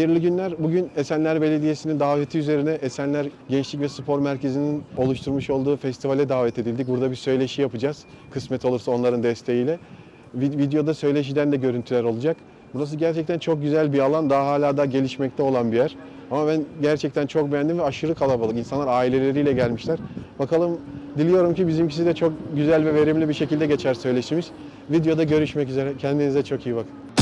Hayırlı günler. Bugün Esenler Belediyesi'nin daveti üzerine Esenler Gençlik ve Spor Merkezi'nin oluşturmuş olduğu festivale davet edildik. Burada bir söyleşi yapacağız. Kısmet olursa onların desteğiyle. Vi- Videoda söyleşiden de görüntüler olacak. Burası gerçekten çok güzel bir alan. Daha hala da gelişmekte olan bir yer. Ama ben gerçekten çok beğendim ve aşırı kalabalık. İnsanlar aileleriyle gelmişler. Bakalım diliyorum ki bizimkisi de çok güzel ve verimli bir şekilde geçer söyleşimiz. Videoda görüşmek üzere. Kendinize çok iyi bakın.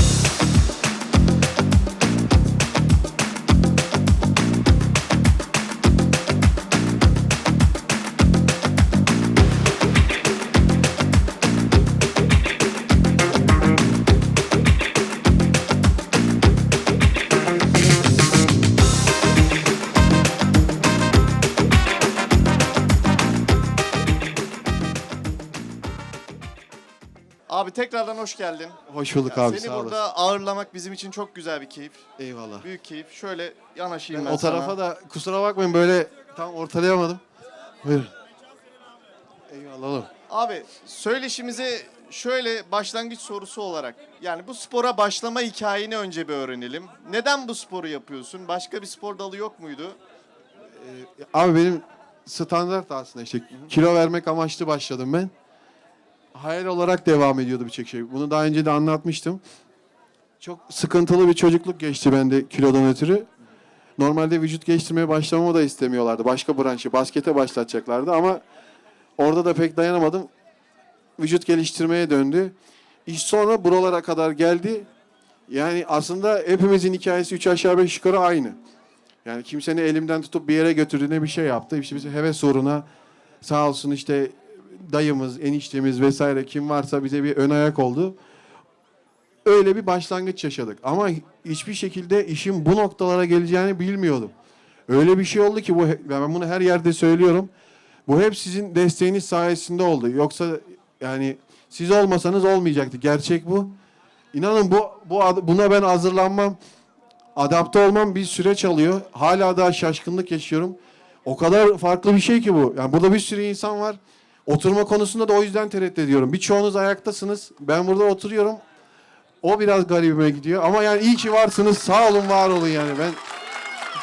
Tekrardan hoş geldin. Hoş bulduk abi. Seni sağ burada olasın. ağırlamak bizim için çok güzel bir keyif. Eyvallah. Büyük keyif. Şöyle yanaşayım Ben ben, o tarafa sana. da kusura bakmayın böyle tam ortalayamadım. Buyurun. Eyvallah oğlum. Abi söyleşimize şöyle başlangıç sorusu olarak yani bu spora başlama hikayeni önce bir öğrenelim. Neden bu sporu yapıyorsun? Başka bir spor dalı yok muydu? Abi benim standart aslında işte kilo vermek amaçlı başladım ben. Hayal olarak devam ediyordu birçok şey. Bunu daha önce de anlatmıştım. Çok sıkıntılı bir çocukluk geçti bende kilodan ötürü. Normalde vücut geliştirmeye başlamamı da istemiyorlardı. Başka branşı, baskete başlatacaklardı ama orada da pek dayanamadım. Vücut geliştirmeye döndü. İş sonra buralara kadar geldi. Yani aslında hepimizin hikayesi üç aşağı beş yukarı aynı. Yani kimsenin elimden tutup bir yere götürdüğüne bir şey yaptı. İşte biz heves uğruna sağ olsun işte dayımız, eniştemiz vesaire kim varsa bize bir ön ayak oldu. Öyle bir başlangıç yaşadık. Ama hiçbir şekilde işin bu noktalara geleceğini bilmiyordum. Öyle bir şey oldu ki bu ben bunu her yerde söylüyorum. Bu hep sizin desteğiniz sayesinde oldu. Yoksa yani siz olmasanız olmayacaktı. Gerçek bu. İnanın bu, bu buna ben hazırlanmam adapte olmam bir süreç alıyor. Hala daha şaşkınlık yaşıyorum. O kadar farklı bir şey ki bu. Yani burada bir sürü insan var. Oturma konusunda da o yüzden tereddüt ediyorum. Birçoğunuz ayaktasınız. Ben burada oturuyorum. O biraz garibime gidiyor. Ama yani iyi ki varsınız. Sağ olun, var olun yani. Ben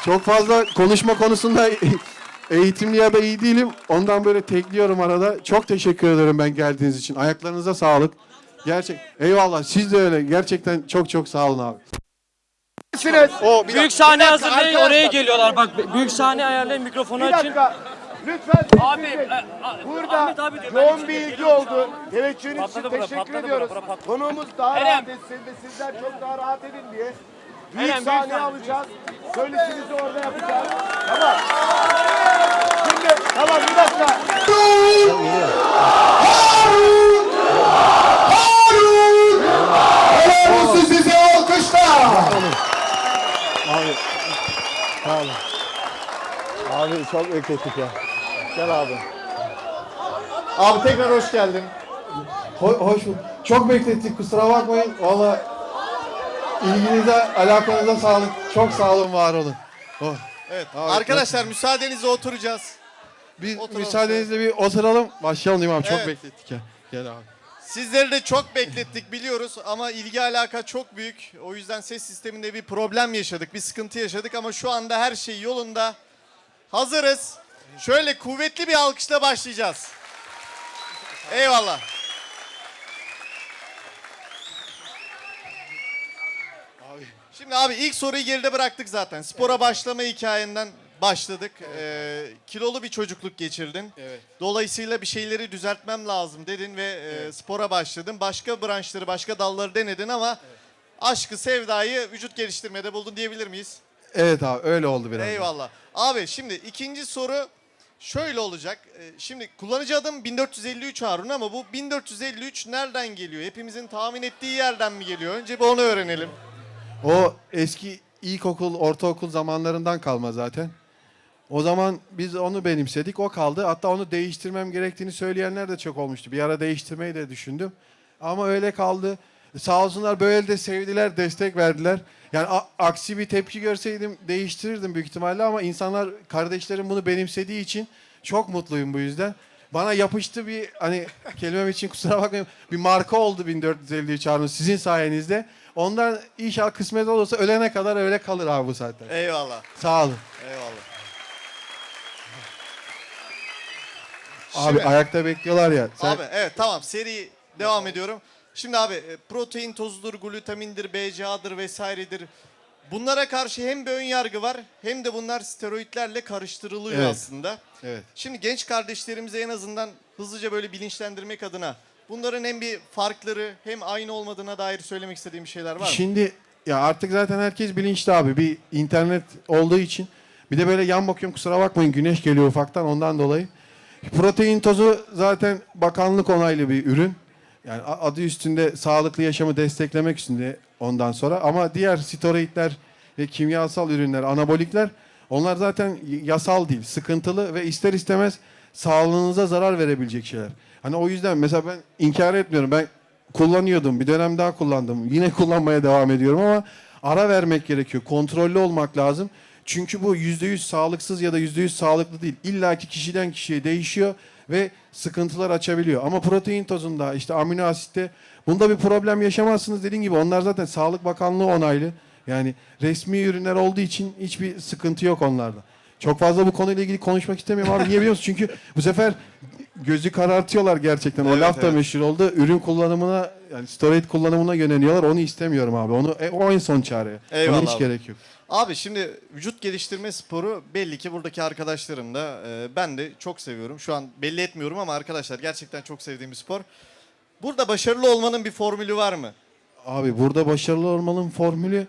çok fazla konuşma konusunda eğitimli ya da iyi değilim. Ondan böyle tekliyorum arada. Çok teşekkür ederim ben geldiğiniz için. Ayaklarınıza sağlık. Gerçek. Eyvallah. Siz de öyle. Gerçekten çok çok sağ olun abi. O bir Büyük sahne hazırlayın oraya geliyorlar. Bak büyük sahne ayarlayın mikrofonu Bir açın. Lütfen Abi, e, a- burada Ahmet abi diyor, ben yoğun bir ilgi geliyorum. oldu. Teveccühünüz için Patladı bura, teşekkür patladı ediyoruz. bura patladı. Konuğumuz daha Eren. rahat etsin ve sizler çok daha rahat edin diye. Büyük Eren, büyük sahne sahne, alacağız. Söyleşimizi orada yapacağız. Tamam. Şimdi tamam bir dakika. Helal olsun size alkışlar. Abi çok beklettik ya. Gel abi. Abi tekrar hoş geldin. Ho- hoş bulduk. Çok beklettik kusura bakmayın. Valla ilginize, alakanıza sağlık. Çok sağ olun, var olun. Oh. Evet. Abi, Arkadaşlar müsaadenizle oturacağız. Biz Oturalım. müsaadenizle bir oturalım. Başlayalım değil mi abi? Çok Evet. beklettik ya. Gel abi. Sizleri de çok beklettik biliyoruz ama ilgi alaka çok büyük. O yüzden ses sisteminde bir problem yaşadık, bir sıkıntı yaşadık ama şu anda her şey yolunda. Hazırız. Şöyle kuvvetli bir alkışla başlayacağız. Eyvallah. Abi. Şimdi abi ilk soruyu geride bıraktık zaten. Spora başlama hikayenden başladık. Ee, kilolu bir çocukluk geçirdin. Evet. Dolayısıyla bir şeyleri düzeltmem lazım dedin ve e, spora başladın. Başka branşları, başka dalları denedin ama aşkı, sevdayı vücut geliştirmede buldun diyebilir miyiz? Evet abi öyle oldu biraz. Eyvallah. Abi şimdi ikinci soru şöyle olacak. Ee, Şimdi kullanıcı adım 1453 Harun ama bu 1453 nereden geliyor? Hepimizin tahmin ettiği yerden mi geliyor? Önce bir onu öğrenelim. O eski ilkokul, ortaokul zamanlarından kalma zaten. O zaman biz onu benimsedik, o kaldı. Hatta onu değiştirmem gerektiğini söyleyenler de çok olmuştu. Bir ara değiştirmeyi de düşündüm. Ama öyle kaldı. Sağ olsunlar böyle de sevdiler, destek verdiler. Yani aksi bir tepki görseydim değiştirirdim büyük ihtimalle ama insanlar, kardeşlerim bunu benimsediği için çok mutluyum bu yüzden. bana yapıştı bir hani kelimem için kusura bakmayın bir marka oldu 1453 Harun sizin sayenizde. Ondan inşallah kısmet olursa ölene kadar öyle kalır abi bu saatten. Eyvallah. Sağ olun. Eyvallah. Abi Şimdi- ayakta bekliyorlar ya. Sen- Abi evet tamam seri devam ediyorum. Şimdi abi e, protein tozudur, glutamindir, BCA'dır vesairedir. Bunlara karşı hem bir ön yargı var hem de bunlar steroidlerle karıştırılıyor Evet. aslında. Evet. Şimdi genç kardeşlerimize en azından hızlıca böyle bilinçlendirmek adına bunların hem bir farkları hem aynı olmadığına dair söylemek istediğim şeyler var mı? Şimdi ya artık zaten herkes bilinçli abi. Bir internet olduğu için. Bir de böyle yan bakıyorum kusura bakmayın güneş geliyor ufaktan ondan dolayı. Protein tozu zaten bakanlık onaylı bir ürün. Yani adı üstünde sağlıklı yaşamı desteklemek üstünde ondan sonra. Ama diğer steroidler ve kimyasal ürünler, anabolikler onlar zaten yasal değil, sıkıntılı ve ister istemez sağlığınıza zarar verebilecek şeyler. Hani o yüzden mesela ben inkar etmiyorum. Ben kullanıyordum. Bir dönem daha kullandım. Yine kullanmaya devam ediyorum ama ara vermek gerekiyor. Kontrollü olmak lazım. Çünkü bu %100 sağlıksız ya da %100 sağlıklı değil. İlla ki kişiden kişiye değişiyor ve sıkıntılar açabiliyor. Ama protein tozunda işte amino asitte bunda bir problem yaşamazsınız dediğim gibi onlar zaten Sağlık Bakanlığı onaylı. Yani resmi ürünler olduğu için hiçbir sıkıntı yok onlarda. Çok fazla bu konuyla ilgili konuşmak istemiyorum abi. Niye biliyor musun? Çünkü bu sefer gözü karartıyorlar gerçekten. O Evet, laf da evet. meşhur oldu. Ürün kullanımına yani steroid kullanımına yöneliyorlar. Onu istemiyorum abi. Onu e, o en son çare. Eyvallah Ona hiç abi. gerek yok. Abi şimdi vücut geliştirme sporu belli ki buradaki arkadaşlarım da e, ben de çok seviyorum. Şu an belli etmiyorum ama arkadaşlar gerçekten çok sevdiğim bir spor. Burada başarılı olmanın bir formülü var mı? Abi burada başarılı olmanın formülü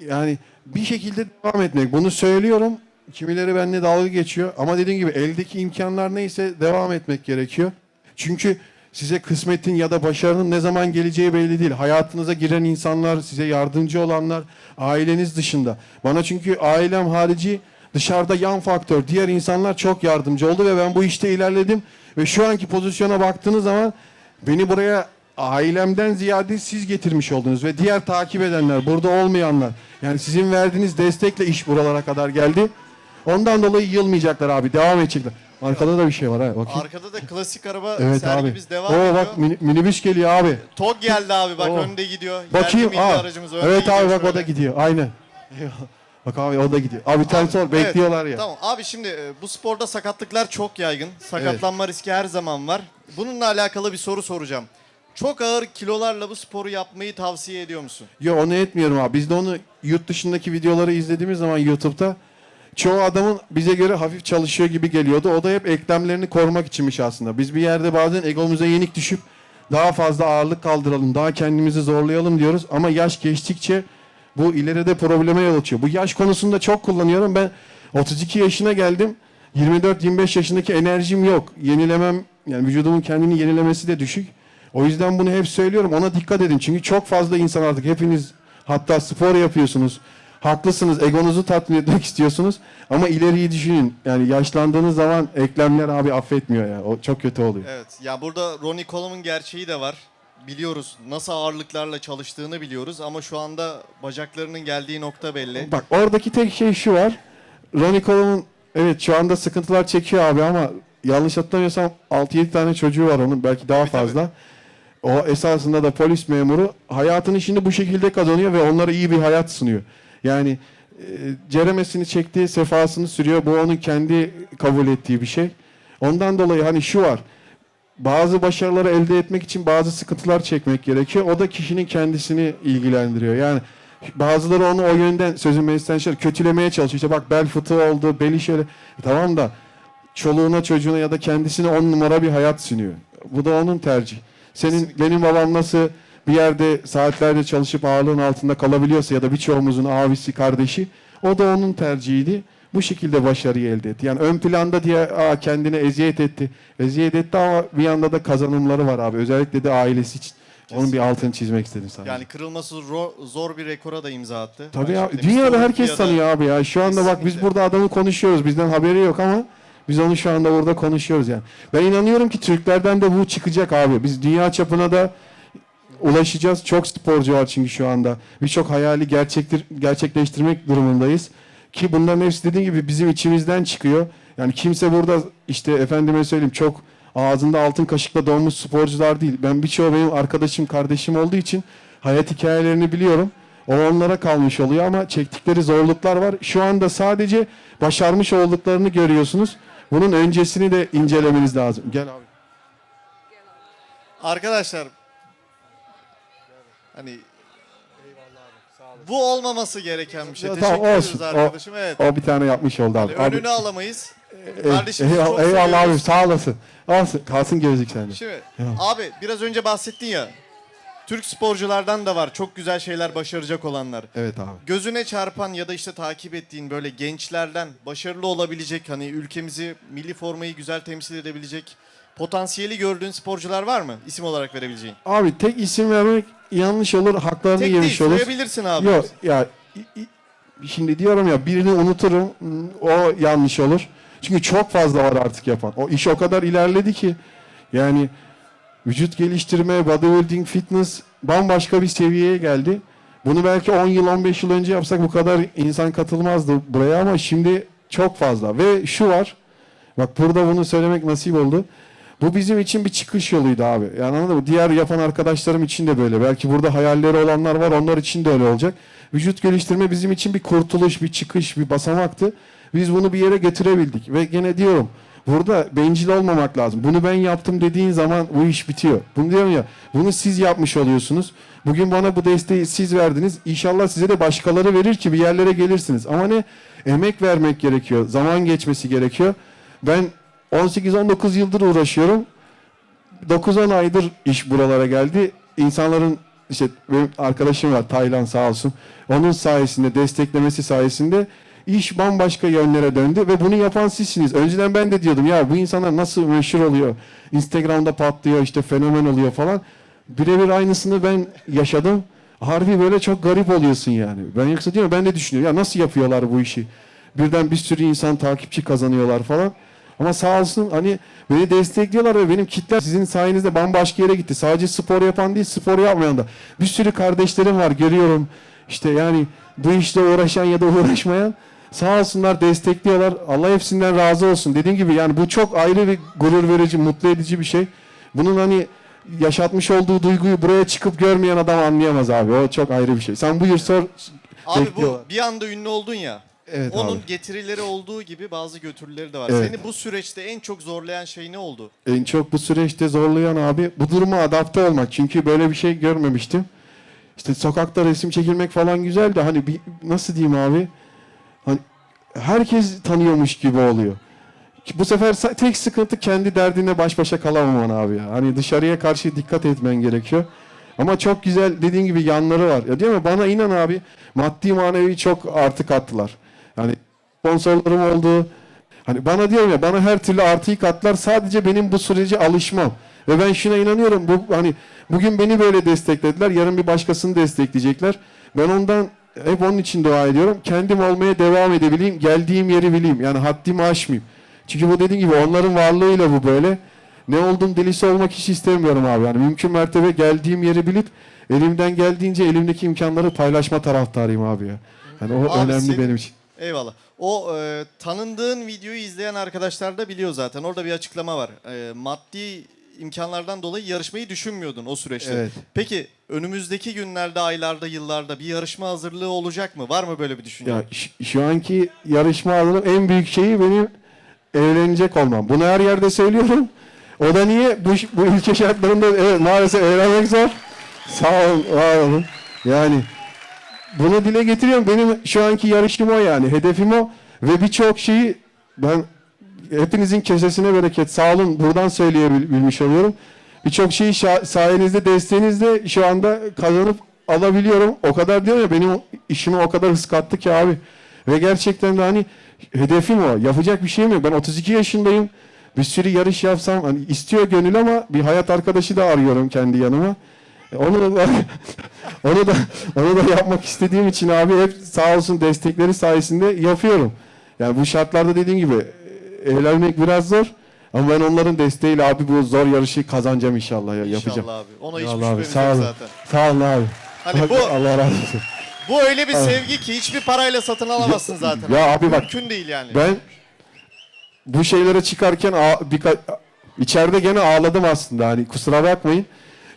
yani bir şekilde devam etmek. Bunu söylüyorum. Kimileri benimle dalga geçiyor. Ama dediğim gibi eldeki imkanlar neyse devam etmek gerekiyor. Çünkü size kısmetin ya da başarının ne zaman geleceği belli değil. Hayatınıza giren insanlar, size yardımcı olanlar aileniz dışında. Bana çünkü ailem harici dışarıda yan faktör, diğer insanlar çok yardımcı oldu ve ben bu işte ilerledim. Ve şu anki pozisyona baktığınız zaman beni buraya ailemden ziyade siz getirmiş oldunuz ve diğer takip edenler, burada olmayanlar. Yani sizin verdiğiniz destekle iş buralara kadar geldi. Ondan dolayı yılmayacaklar abi, devam edecekler. Arkada da bir şey var ha. Bakayım. Arkada da klasik araba Evet abi. sergimiz devam Oo ediyor. bak mini- minibüs geliyor abi. TOG geldi abi bak Oo. önde gidiyor. Bakayım. Aa. aracımız önde Evet gidiyor abi bak o şöyle. da gidiyor. Aynen. Bak abi o da gidiyor. Abi bir tane Abi, sor evet, bekliyorlar ya. Tamam abi şimdi e, bu sporda sakatlıklar çok yaygın. Sakatlanma riski her zaman var. Bununla alakalı bir soru soracağım. Çok ağır kilolarla bu sporu yapmayı tavsiye ediyor musun? Yo onu etmiyorum abi. Biz de onu yurt dışındaki videoları izlediğimiz zaman YouTube'da çoğu adamın bize göre hafif çalışıyor gibi geliyordu. O da hep eklemlerini korumak içinmiş aslında. Biz bir yerde bazen egomuza yenik düşüp daha fazla ağırlık kaldıralım, daha kendimizi zorlayalım diyoruz. Ama yaş geçtikçe bu ileride probleme yol açıyor. Bu yaş konusunda çok kullanıyorum. Ben 32 yaşına geldim. 24-25 yaşındaki enerjim yok. Yenilemem, yani vücudumun kendini yenilemesi de düşük. O yüzden bunu hep söylüyorum. Ona dikkat edin. Çünkü çok fazla insan artık hepiniz hatta spor yapıyorsunuz. Haklısınız. Egonuzu tatmin etmek istiyorsunuz. Ama ileriyi düşünün. Yani yaşlandığınız zaman eklemler abi affetmiyor ya. O çok kötü oluyor. Evet. Ya burada Ronnie Coleman gerçeği de var. Biliyoruz nasıl ağırlıklarla çalıştığını biliyoruz ama şu anda bacaklarının geldiği nokta belli. Bak oradaki tek şey şu var. Ronnie Coleman evet şu anda sıkıntılar çekiyor abi ama yanlış hatırlamıyorsam 6-7 tane çocuğu var onun belki daha fazla. O esasında da polis memuru hayatını şimdi bu şekilde kazanıyor ve onlara iyi bir hayat sunuyor. Yani e, ceremesini çektiği sefasını sürüyor. Bu onun kendi kabul ettiği bir şey. Ondan dolayı hani şu var. Bazı başarıları elde etmek için bazı sıkıntılar çekmek gerekiyor. O da kişinin kendisini ilgilendiriyor. Yani bazıları onu o yönden sözün meclisten şey kötülemeye çalışıyor. İşte bak bel fıtığı oldu, beli şöyle. E tamam da çoluğuna çocuğuna ya da kendisine on numara bir hayat sunuyor. Bu da onun tercihi. Senin benim babam nasıl bir yerde saatlerce çalışıp ağırlığın altında kalabiliyorsa ya da birçoğumuzun abisi, kardeşi o da onun tercihiydi. Bu şekilde başarıyı elde etti. Yani ön planda diye Aa, kendine eziyet etti. Eziyet etti ama bir yanda da kazanımları var abi. Özellikle de ailesi için. Onun bir altını çizmek istedim sadece. Yani kırılması zor bir rekora da imza attı. Tabii şekilde Dünyada herkes tanıyor abi ya. Şu anda bak biz Kesinlikle. burada adamı konuşuyoruz. Bizden haberi yok ama biz onu şu anda burada konuşuyoruz yani. Ben inanıyorum ki Türklerden de bu çıkacak abi. Biz dünya çapına da ulaşacağız. Çok sporcu var çünkü şu anda. Birçok hayali gerçektir, gerçekleştirmek durumundayız. Ki bunların hepsi dediğim gibi bizim içimizden çıkıyor. Yani kimse burada işte efendime söyleyeyim çok ağzında altın kaşıkla doğmuş sporcular değil. Ben birçoğu benim arkadaşım, kardeşim olduğu için hayat hikayelerini biliyorum. O onlara kalmış oluyor ama çektikleri zorluklar var. Şu anda sadece başarmış olduklarını görüyorsunuz. Bunun öncesini de incelemeniz lazım. Gel abi. Arkadaşlar hani bu olmaması gereken bir şey. Ya Teşekkür tamam, ederiz olsun. O- arkadaşım. Evet. O bir tane yapmış oldu abi. Hani Abi- önünü alamayız. Ey- Kardeşimizi eyvallah, çok eyvallah abi seviyoruz. sağ olasın. Alsın, kalsın gözlük sende. Şimdi Ya. abi biraz önce bahsettin ya. Türk sporculardan da var çok güzel şeyler başaracak olanlar. Evet abi. Gözüne çarpan ya da işte takip ettiğin böyle gençlerden başarılı olabilecek hani ülkemizi milli formayı güzel temsil edebilecek potansiyeli gördüğün sporcular var mı? İsim olarak verebileceğin. Abi tek isim vermek yanlış olur, haklarını Tek değil yemiş olur. sayabilirsin abi. Yok ya i- i- şimdi diyorum ya birini unuturum hmm, o yanlış olur. Çünkü çok fazla var artık yapan. O iş o kadar ilerledi ki yani vücut geliştirme, bodybuilding, fitness bambaşka bir seviyeye geldi. Bunu belki 10 yıl 15 yıl önce yapsak bu kadar insan katılmazdı buraya ama şimdi çok fazla ve şu var. Bak burada bunu söylemek nasip oldu. Bu bizim için bir çıkış yoluydu abi. Yani anladın mı? Diğer yapan arkadaşlarım için de böyle. Belki burada hayalleri olanlar var. Onlar için de öyle olacak. Vücut geliştirme bizim için bir kurtuluş, bir çıkış, bir basamaktı. Biz bunu bir yere getirebildik. Ve gene diyorum burada bencil olmamak lazım. Bunu ben yaptım dediğin zaman bu iş bitiyor. Bunu diyorum ya bunu siz yapmış oluyorsunuz. Bugün bana bu desteği siz verdiniz. İnşallah size de başkaları verir ki bir yerlere gelirsiniz. Ama ne? Emek vermek gerekiyor. Zaman geçmesi gerekiyor. Ben 18-19 yıldır uğraşıyorum. 9-10 aydır iş buralara geldi. İnsanların işte benim arkadaşım var Taylan sağ olsun. Onun sayesinde, desteklemesi sayesinde iş bambaşka yönlere döndü ve bunu yapan sizsiniz. Önceden ben de diyordum ya bu insanlar nasıl meşhur oluyor? Instagram'da patlıyor işte fenomen oluyor falan. Birebir aynısını ben yaşadım. Harbi böyle çok garip oluyorsun yani. Ben yoksa diyorum ben de düşünüyorum ya nasıl yapıyorlar bu işi? Birden bir sürü insan takipçi kazanıyorlar falan. Ama sağ olsun hani beni destekliyorlar ve benim kitlem sizin sayenizde bambaşka yere gitti. Sadece spor yapan değil, spor yapmayan da. Bir sürü kardeşlerim var görüyorum. İşte yani bu işle uğraşan ya da uğraşmayan sağ olsunlar destekliyorlar. Allah hepsinden razı olsun. Dediğim gibi yani bu çok ayrı bir gurur verici, mutlu edici bir şey. Bunun hani yaşatmış olduğu duyguyu buraya çıkıp görmeyen adam anlayamaz abi. O çok ayrı bir şey. Sen buyur sor. Abi bu bir anda ünlü oldun ya. Evet Onun abi. getirileri olduğu gibi bazı götürüleri de var. Evet. Seni bu süreçte en çok zorlayan şey ne oldu? En çok bu süreçte zorlayan abi bu duruma adapte olmak. Çünkü böyle bir şey görmemiştim. İşte sokakta resim çekilmek falan güzel de hani bir, nasıl diyeyim abi? Hani herkes tanıyormuş gibi oluyor. Bu sefer tek sıkıntı kendi derdine baş başa kalamaman abi ya. Hani dışarıya karşı dikkat etmen gerekiyor. Ama çok güzel dediğin gibi yanları var. Ya değil mi? Bana inan abi maddi manevi çok artık attılar. Yani sponsorlarım oldu. Hani bana diyorum ya bana her türlü artıyı katlar sadece benim bu sürece alışmam. Ve ben şuna inanıyorum. Bu hani bugün beni böyle desteklediler. Yarın bir başkasını destekleyecekler. Ben ondan hep onun için dua ediyorum. Kendim olmaya devam edebileyim. Geldiğim yeri bileyim. Yani haddimi aşmayayım. Çünkü bu dediğim gibi onların varlığıyla bu böyle. Ne oldum delisi olmak hiç istemiyorum abi. Yani mümkün mertebe geldiğim yeri bilip elimden geldiğince elimdeki imkanları paylaşma taraftarıyım abi ya. Yani o Abi önemli senin- benim için. Eyvallah. O e, tanındığın videoyu izleyen arkadaşlar da biliyor zaten. Orada bir açıklama var. E, maddi imkanlardan dolayı yarışmayı düşünmüyordun o süreçte. Evet. Peki önümüzdeki günlerde, aylarda, yıllarda bir yarışma hazırlığı olacak mı? Var mı böyle bir düşünce? Ya ş- şu anki yarışma alanım en büyük şeyi benim evlenecek olmam. Bunu her yerde söylüyorum. O da niye? Bu, bu ülke şartlarında evet maalesef evlenmek zor. Sağ olun, var olun. Yani bunu dile getiriyorum. Benim şu anki yarışım o yani. Hedefim o. Ve birçok şeyi ben hepinizin kesesine bereket. Sağ olun. Buradan söyleyebilmiş oluyorum. Birçok şeyi sayenizde, desteğinizde şu anda kazanıp alabiliyorum. O kadar diyor ya benim işime o kadar hız kattı ki abi. Ve gerçekten de hani hedefim o. Yapacak bir şeyim yok. Ben 32 yaşındayım. Bir sürü yarış yapsam hani istiyor gönül ama bir hayat arkadaşı da arıyorum kendi yanıma. Onu da onu da onu da yapmak istediğim için abi hep sağ olsun destekleri sayesinde yapıyorum. Yani bu şartlarda dediğim gibi e, evlenmek biraz zor. Ama ben onların desteğiyle abi bu zor yarışı kazanacağım inşallah ya yapacağım. İnşallah abi. Ona hiç Eyvallah abi, şüphemiz sağ yok olun. zaten. Sağ olun abi. Hani bu Allah razı olsun. bu öyle bir sevgi ki hiçbir parayla satın alamazsın zaten. Ya abi bak, Mümkün değil yani. Ben bu şeylere çıkarken birkaç İçeride gene ağladım aslında hani kusura bakmayın.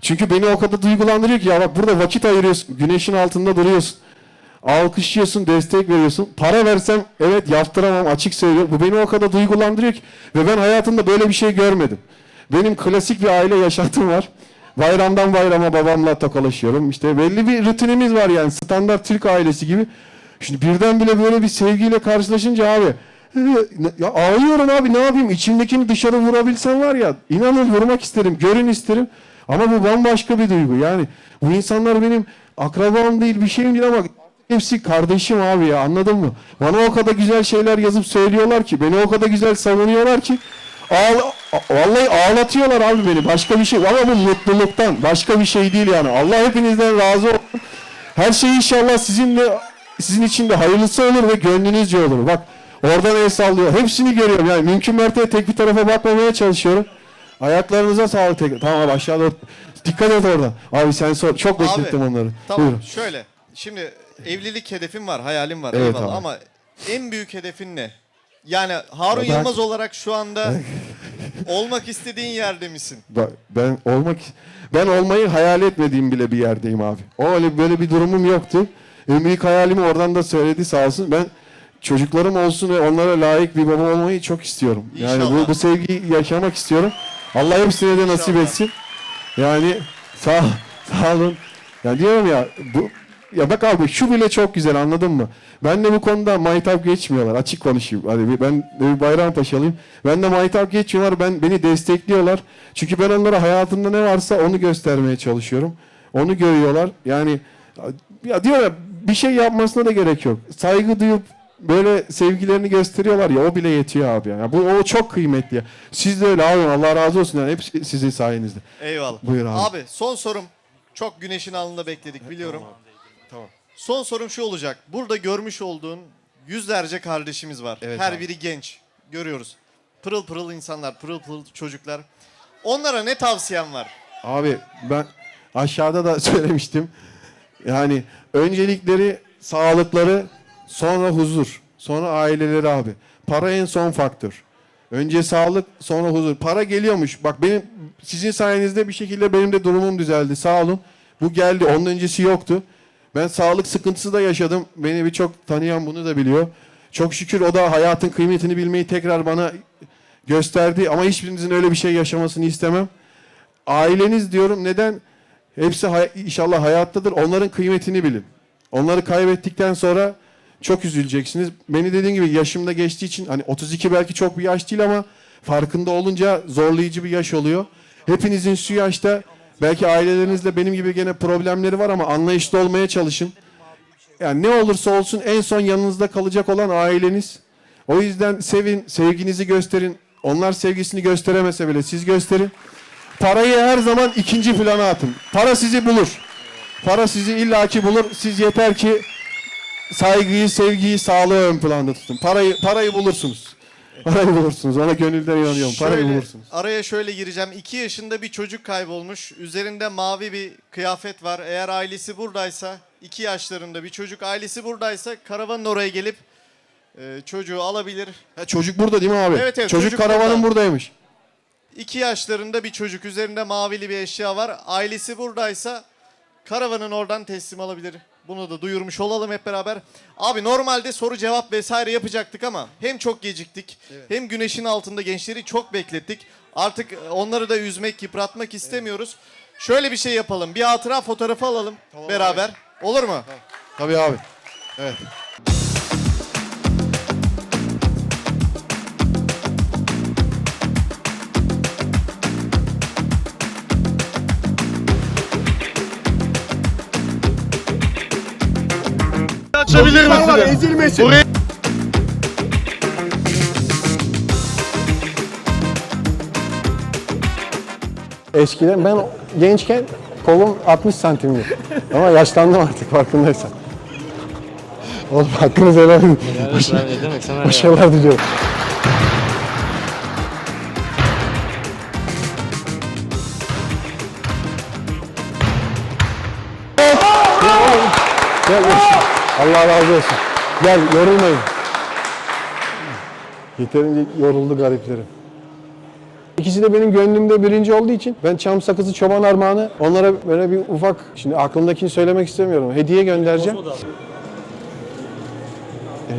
Çünkü beni o kadar duygulandırıyor ki ya bak burada vakit ayırıyorsun. Güneşin altında duruyorsun. Alkışlıyorsun, destek veriyorsun. Para versem evet yaptıramam açık söylüyorum. Bu beni o kadar duygulandırıyor ki. Ve ben hayatımda böyle bir şey görmedim. Benim klasik bir aile yaşantım var. Bayramdan bayrama babamla tokalaşıyorum. İşte belli bir rutinimiz var yani standart Türk ailesi gibi. Şimdi birdenbire böyle bir sevgiyle karşılaşınca abi ya ağlıyorum abi ne yapayım içimdekini dışarı vurabilsem var ya inanın vurmak isterim görün isterim ama bu bambaşka bir duygu yani bu insanlar benim akrabam değil bir şeyim değil ama hepsi kardeşim abi ya anladın mı? Bana o kadar güzel şeyler yazıp söylüyorlar ki beni o kadar güzel savunuyorlar ki Ağla, vallahi ağlatıyorlar abi beni. Başka bir şey ama bu mutluluktan. Başka bir şey değil yani. Allah hepinizden razı olsun. Her şey inşallah sizinle sizin için de hayırlısı olur ve gönlünüzce olur. Bak oradan el sallıyor. Hepsini görüyorum yani. Mümkün mertebe tek bir tarafa bakmamaya çalışıyorum. Ayaklarınıza sağlık. Tek... Tamam abi aşağıda. Dikkat et orada. Abi sen sor. Çok beklettim onları. Tamam Buyurun. şöyle. Şimdi evlilik hedefim var, hayalim var. Evet eyvallah abi. ama en büyük hedefin ne? Yani Harun Ben- Yılmaz olarak şu anda olmak istediğin yerde misin? Ba- Ben olmak ben olmayı hayal etmediğim bile bir yerdeyim abi. O öyle böyle bir durumum yoktu. En büyük hayalimi oradan da söyledi sağ olsun. Ben çocuklarım olsun ve onlara layık bir baba olmayı çok istiyorum. Yani bu, İnşallah. bu sevgiyi yaşamak istiyorum. Allah hepsine de nasip İnşallah. etsin. Yani sağ sağ olun. Ya diyorum ya bu ya bak abi şu bile çok güzel anladın mı? Ben de bu konuda maytap geçmiyorlar. Açık konuşayım. Hadi ben de bir Bayrampaşalıyım. Ben de maytap geçmiyorlar. Ben beni destekliyorlar. Çünkü ben onlara hayatımda ne varsa onu göstermeye çalışıyorum. Onu görüyorlar. Yani ya diyor ya bir şey yapmasına da gerek yok. Saygı duyup böyle sevgilerini gösteriyorlar ya o bile yetiyor abi. Ya. Bu o çok kıymetli. Siz de öyle abi Allah razı olsun yani hep sizin sayenizde. Eyvallah. Buyur abi. Abi son sorum. Çok güneşin alnında bekledik biliyorum. Tamam. Son sorum şu olacak. Burada görmüş olduğun yüzlerce kardeşimiz var. Evet Her abi. biri genç. Görüyoruz. Pırıl pırıl insanlar, pırıl pırıl çocuklar. Onlara ne tavsiyen var? Abi ben aşağıda da söylemiştim. Yani öncelikleri sağlıkları, sonra huzur, sonra aileleri abi. Para en son faktör. Önce sağlık, sonra huzur. Para geliyormuş. Bak benim sizin sayenizde bir şekilde benim de durumum düzeldi. Sağ olun. Bu geldi. Onun öncesi yoktu. Ben sağlık sıkıntısı da yaşadım. Beni birçok tanıyan bunu da biliyor. Çok şükür o da hayatın kıymetini bilmeyi tekrar bana gösterdi. Ama hiçbirinizin öyle bir şey yaşamasını istemem aileniz diyorum neden? Hepsi hay- inşallah hayattadır. Onların kıymetini bilin. Onları kaybettikten sonra çok üzüleceksiniz. Beni dediğim gibi yaşımda geçtiği için hani 32 belki çok bir yaş değil ama farkında olunca zorlayıcı bir yaş oluyor. Hepinizin şu yaşta belki ailelerinizle benim gibi gene problemleri var ama anlayışlı olmaya çalışın. Yani ne olursa olsun en son yanınızda kalacak olan aileniz. O yüzden sevin, sevginizi gösterin. Onlar sevgisini gösteremese bile siz gösterin. Parayı her zaman ikinci plana atın. Para sizi bulur. Para sizi illaki bulur. Siz yeter ki saygıyı, sevgiyi, sağlığı ön planda tutun. Parayı parayı bulursunuz. Parayı bulursunuz. Ona gönülden inanıyorum. Parayı Şöyle, bulursunuz. Araya şöyle gireceğim. 2 yaşında bir çocuk kaybolmuş. Üzerinde mavi bir kıyafet var. Eğer ailesi buradaysa, 2 yaşlarında bir çocuk ailesi buradaysa karavanın oraya gelip e, çocuğu alabilir. Ha, çocuk burada değil mi abi? Evet, evet, Çocuk, çocuk karavanın burada. buradaymış. 2 yaşlarında bir çocuk üzerinde mavili bir eşya var. Ailesi buradaysa karavanın oradan teslim alabilir. Bunu da duyurmuş olalım hep beraber. Abi normalde soru cevap vesaire yapacaktık ama hem çok geciktik hem güneşin altında gençleri çok beklettik. Artık onları da üzmek, yıpratmak istemiyoruz. Şöyle bir şey yapalım. Bir hatıra fotoğrafı alalım beraber. Olur mu? Tabii abi. Evet. Açabilir misiniz? Ezilmesin. Buraya Eskiden ben gençken kolum 60 santimdi. Ama yaşlandım artık farkındaysan. Oğlum hakkınızı helal edin. Başarılar diliyorum. Allah razı olsun. Gel yorulmayın. Yeterince yoruldu gariplerim. İkisi de benim gönlümde birinci olduğu için ben çam sakızı çoban armağanı onlara böyle bir ufak şimdi aklımdakini söylemek istemiyorum. Hediye göndereceğim.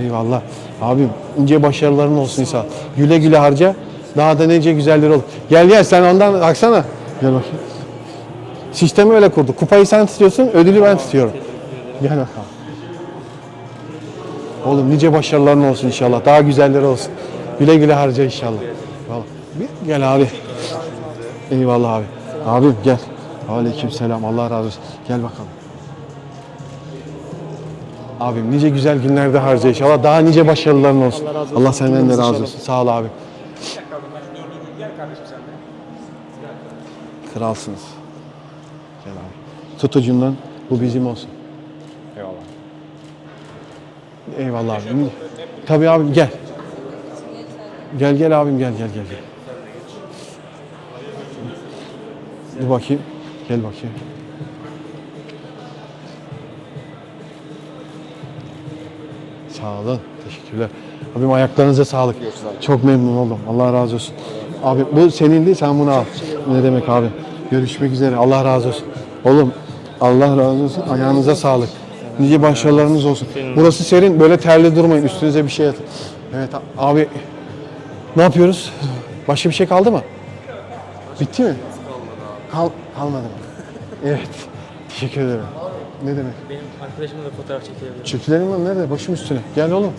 Eyvallah. Abim ince başarıların olsun İsa. Güle güle harca. Daha da nice güzeller olur. Gel gel sen ondan baksana. Gel bakayım. Sistemi öyle kurdu. Kupayı sen tutuyorsun, ödülü ben tutuyorum. Gel bakalım. Oğlum nice başarıların olsun inşallah. Daha güzelleri olsun. Güle güle harca inşallah. Vallahi. Bir gel abi. Eyvallah abi. Abim gel. Aleyküm selam. Allah razı olsun. Gel bakalım. Abim nice güzel günlerde harca inşallah. Daha nice başarıların olsun. Allah, senden de razı olsun. Sağ ol abi. Kralsınız. Gel abi. Tut ucundan. Bu bizim olsun. Eyvallah abi. Tabii abim gel. Gel gel abim gel gel gel. Dur bakayım. Gel bakayım. Sağ olun. Teşekkürler. Abim ayaklarınıza sağlık. Çok memnun oldum. Allah razı olsun. Abi bu senindi sen bunu al. Ne demek abi? Görüşmek üzere. Allah razı olsun. Oğlum Allah razı olsun. Ayağınıza sağlık. Nice başarılarınız olsun. Burası serin. Böyle terli durmayın. Üstünüze bir şey atın. Evet abi. Ne yapıyoruz? Başka bir şey kaldı mı? Bitti mi? Kal kalmadı mı? Evet. Teşekkür ederim. Ne demek? Benim arkadaşımla da fotoğraf çekilebilir. Çekilelim lan nerede? Başım üstüne. Gel oğlum.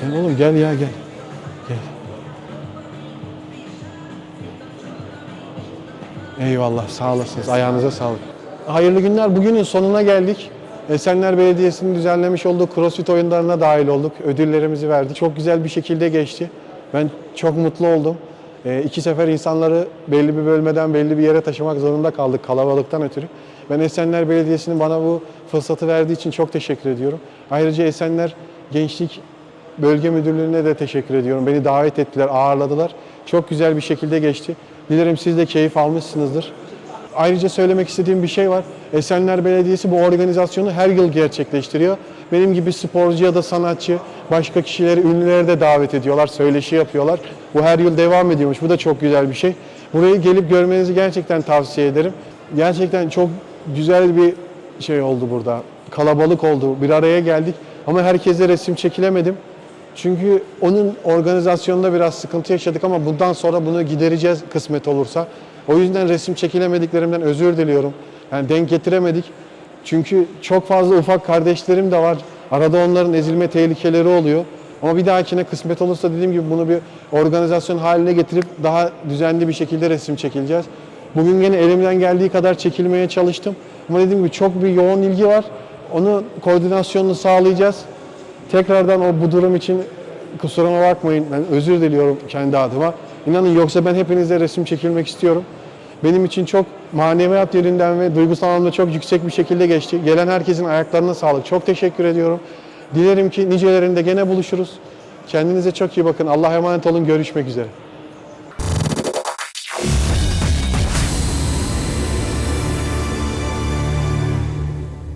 Gel oğlum gel ya gel. Gel. Eyvallah sağ olasınız. Ayağınıza sağlık. Hayırlı günler. Bugünün sonuna geldik. Esenler Belediyesi'nin düzenlemiş olduğu CrossFit oyunlarına dahil olduk. Ödüllerimizi verdik. Çok güzel bir şekilde geçti. Ben çok mutlu oldum. Ee, iki sefer insanları belli bir bölmeden belli bir yere taşımak zorunda kaldık kalabalıktan ötürü. Ben Esenler Belediyesi'nin bana bu fırsatı verdiği için çok teşekkür ediyorum. Ayrıca Esenler Gençlik Bölge Müdürlüğü'ne de teşekkür ediyorum. Beni davet ettiler, ağırladılar. Çok güzel bir şekilde geçti. Dilerim siz de keyif almışsınızdır. Ayrıca söylemek istediğim bir şey var. Esenler Belediyesi bu organizasyonu her yıl gerçekleştiriyor. Benim gibi sporcu ya da sanatçı, başka kişileri, ünlüleri de davet ediyorlar, söyleşi yapıyorlar. Bu her yıl devam ediyormuş. Bu da çok güzel bir şey. Burayı gelip görmenizi gerçekten tavsiye ederim. Gerçekten çok güzel bir şey oldu burada. Kalabalık oldu. Bir araya geldik. Ama herkese resim çekilemedim. Çünkü onun organizasyonunda biraz sıkıntı yaşadık ama bundan sonra bunu gidereceğiz kısmet olursa. O yüzden resim çekilemediklerimden özür diliyorum. Yani denk getiremedik. Çünkü çok fazla ufak kardeşlerim de var. Arada onların ezilme tehlikeleri oluyor. Ama bir dahakine kısmet olursa dediğim gibi bunu bir organizasyon haline getirip daha düzenli bir şekilde resim çekileceğiz. Bugün yine elimden geldiği kadar çekilmeye çalıştım. Ama dediğim gibi çok bir yoğun ilgi var. Onu koordinasyonunu sağlayacağız. Tekrardan o bu durum için kusuruma bakmayın. Ben özür diliyorum kendi adıma. İnanın yoksa ben hepinizle resim çekilmek istiyorum. Benim için çok maneviyat yönünden ve duygusal anlamda çok yüksek bir şekilde geçti. Gelen herkesin ayaklarına sağlık. Çok teşekkür ediyorum. Dilerim ki nicelerinde gene buluşuruz. Kendinize çok iyi bakın. Allah'a emanet olun. Görüşmek üzere.